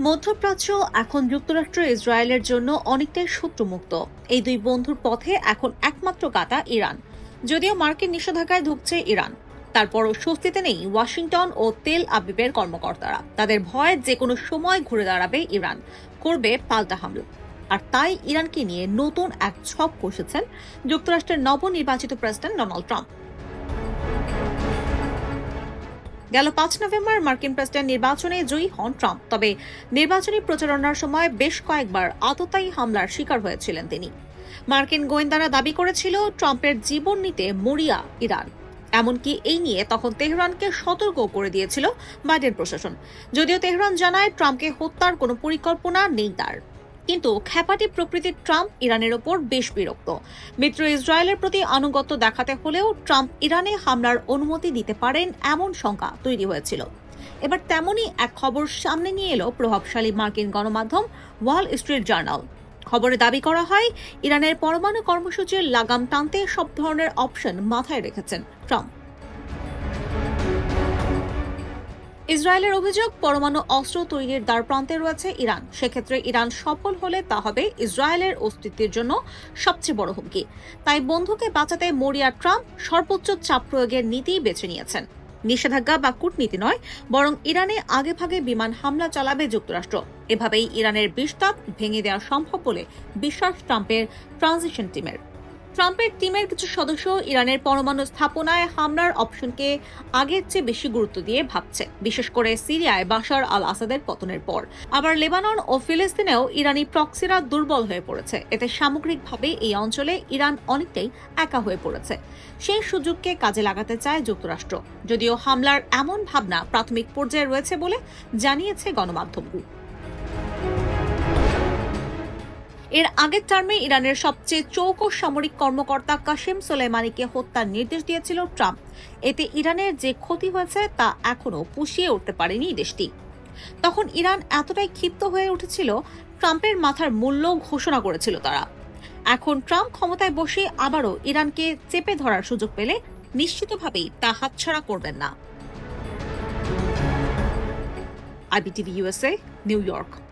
মধ্যপ্রাচ্য, এখন যুক্তরাষ্ট্র, ইসরায়েলের জন্য অনেকটাই শত্রুমুক্ত। এই দুই বন্ধুর পথে এখন একমাত্র কাটা ইরান। যদিও মার্কিন নিষেধাজ্ঞায় ঢুকছে ইরান। তারপরও স্বস্তিতে নেই ওয়াশিংটন ও তেল আবিবের কর্মকর্তারা। তাদের ভয় যে কোনো সময় ঘুরে দাঁড়াবে ইরান। করবে পাল্টা হামলা। আর তাই ইরানকে নিয়ে নতুন এক ছক কষেছেন যুক্তরাষ্ট্রের নবনির্বাচিত প্রেসিডেন্ট ডোনাল্ড ট্রাম্প। গেল পাঁচ নভেম্বর মার্কিন প্রেসিডেন্ট নির্বাচনে জয়ী হন ট্রাম্প। তবে নির্বাচনী প্রচারণার সময় বেশ কয়েকবার আততায়ী হামলার শিকার হয়েছিলেন তিনি। মার্কিন গোয়েন্দারা দাবি করেছিল ট্রাম্পের জীবন নিতে মরিয়া ইরান। এমনকি এই নিয়ে তখন তেহরানকে সতর্ক করে দিয়েছিল বাইডেন প্রশাসন। যদিও তেহরান জানায় ট্রাম্পকে হত্যার কোনো পরিকল্পনা নেই তার। কিন্তু খ্যাপাটি প্রকৃতির ট্রাম্প ইরানের ওপর বেশ বিরক্ত। মিত্র ইসরায়েলের প্রতি আনুগত্য দেখাতে হলেও ট্রাম্প ইরানে হামলার অনুমতি দিতে পারেন এমন শঙ্কা তৈরি হয়েছিল। এবার তেমনই এক খবর সামনে নিয়ে এলো প্রভাবশালী মার্কিন গণমাধ্যম ওয়াল স্ট্রিট জার্নাল। খবরে দাবি করা হয়, ইরানের পরমাণু কর্মসূচির লাগাম টানতে সব ধরনের অপশন মাথায় রেখেছেন ট্রাম্প। ইসরায়েলের অভিযোগ, পরমাণু অস্ত্র তৈরির দ্বারপ্রান্তে রয়েছে ইরান। সেক্ষেত্রে ইরান সফল হলে তা হবে ইসরায়েলের অস্তিত্বের জন্য সবচেয়ে বড় হুমকি। তাই বন্ধুকে বাঁচাতে মরিয়া ট্রাম্প সর্বোচ্চ চাপ প্রয়োগের নীতি বেছে নিয়েছেন। নিষেধাজ্ঞা বা কূটনীতি নয়, বরং ইরানে আগেভাগে বিমান হামলা চালাবে যুক্তরাষ্ট্র। এভাবেই ইরানের বিস্তাপ ভেঙে দেওয়া সম্ভব বলে বিশ্বাস ট্রাম্পের ট্রানজিশন টিমের। ট্রাম্পের টিমের কিছু সদস্য ইরানের পরমাণু স্থাপনায় হামলার অপশনকে আগের চেয়ে বেশি গুরুত্ব দিয়ে ভাবছে, বিশেষ করে সিরিয়ায় বাশার আল আসাদের পতনের পর। আবার লেবানন ও ফিলিস্তিনেও ইরানি প্রক্সিরা দুর্বল হয়ে পড়েছে। এতে সামগ্রিকভাবে এই অঞ্চলে ইরান অনেকটাই একা হয়ে পড়েছে। সেই সুযোগকে কাজে লাগাতে চায় যুক্তরাষ্ট্র। যদিও হামলার এমন ভাবনা প্রাথমিক পর্যায়ে রয়েছে বলে জানিয়েছে গণমাধ্যমগুলো। এর আগের টার্মে ইরানের সবচেয়ে চৌকো সামরিক কর্মকর্তা কাশিম সোলেমানিকে হত্যার নির্দেশ দিয়েছিল ট্রাম্প। এতে ইরানের যে ক্ষতি হয়েছে তা এখনও পুষিয়ে উঠতে পারেনি দেশটি। তখন ইরান এতটাই ক্ষিপ্ত হয়ে উঠেছিল, ট্রাম্পের মাথার মূল্য ঘোষণা করেছিল তারা। এখন ট্রাম্প ক্ষমতায় বসে আবারও ইরানকে চেপে ধরার সুযোগ পেলে নিশ্চিতভাবেই তা হাতছাড়া করবেন না। IBTV USA New York.